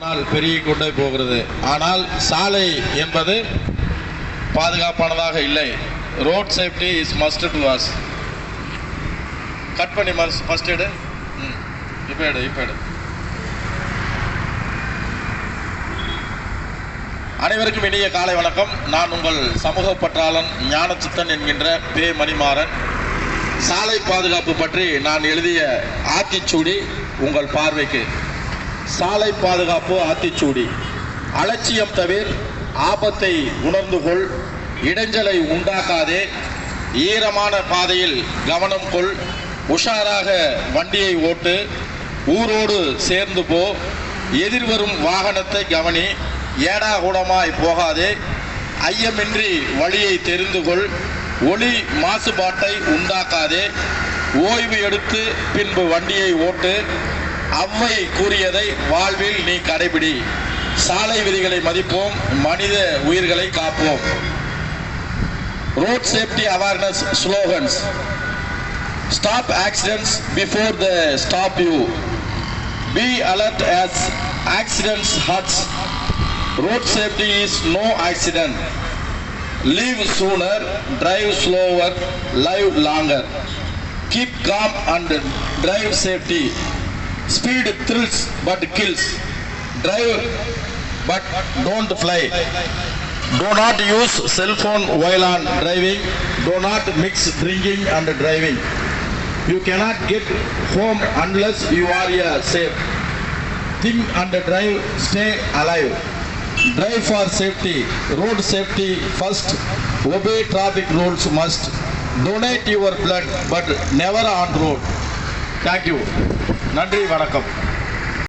நாள் பெருகி கொண்டே போகிறது. ஆனால் சாலை என்பது பாதுகாப்பானதாக இல்லை. Road safety is must to was cut பண்ணி மஸ் ஃபஸ்ட் எடு. ம். இப்போ எடு இப்போ எடு. அனைவருக்கும் இனிய காலை வணக்கம். நான் உங்கள் சமூக பற்றாளன் ஞானச்சித்தன் என்கின்ற பே. மணிமாறன். சாலை பாதுகாப்பு பற்றி நான் எழுதிய ஆத்திச்சூடி உங்கள் பார்வைக்கு. சாலை பாதுகாப்பு ஆத்திச்சூடி. அலட்சியம் தவிர ஆபத்தை உணர்ந்து கொள் இடைஞ்சலை உண்டாக்காதே. ஈரமான பாதையில் கவனம் கொள் உஷாராக வண்டியை ஓட்டு ஊரோடு சேர்ந்து போ. எதிர்வரும் வாகனத்தை கவனி ஏடாகூடமாய் போகாதே. ஐயமின்றி வழியை தெரிந்து கொள் ஒளி மாசுபாட்டை உண்டாக்காதே. ஓய்வு எடுத்து பின்பு வண்டியை ஓட்டு அவ்வை கூறியதை வாழ்வில் நீ கடைபிடி. சாலை விதிகளை மதிப்போம் மனித உயிர்களை காப்போம். Road safety awareness slogans stop accidents before the stop you be alert as accidents hurts road safety is no accident leave sooner drive slower live longer keep calm and drive safety speed thrills but kills. Drive but don't fly. Do not use cell phone while on driving. Do not mix drinking and driving. You cannot get home unless you are uh, safe. Think and drive stay alive. Drive for safety road safety first. Obey traffic rules must. Donate your blood but never on road thank you நன்றி வணக்கம்.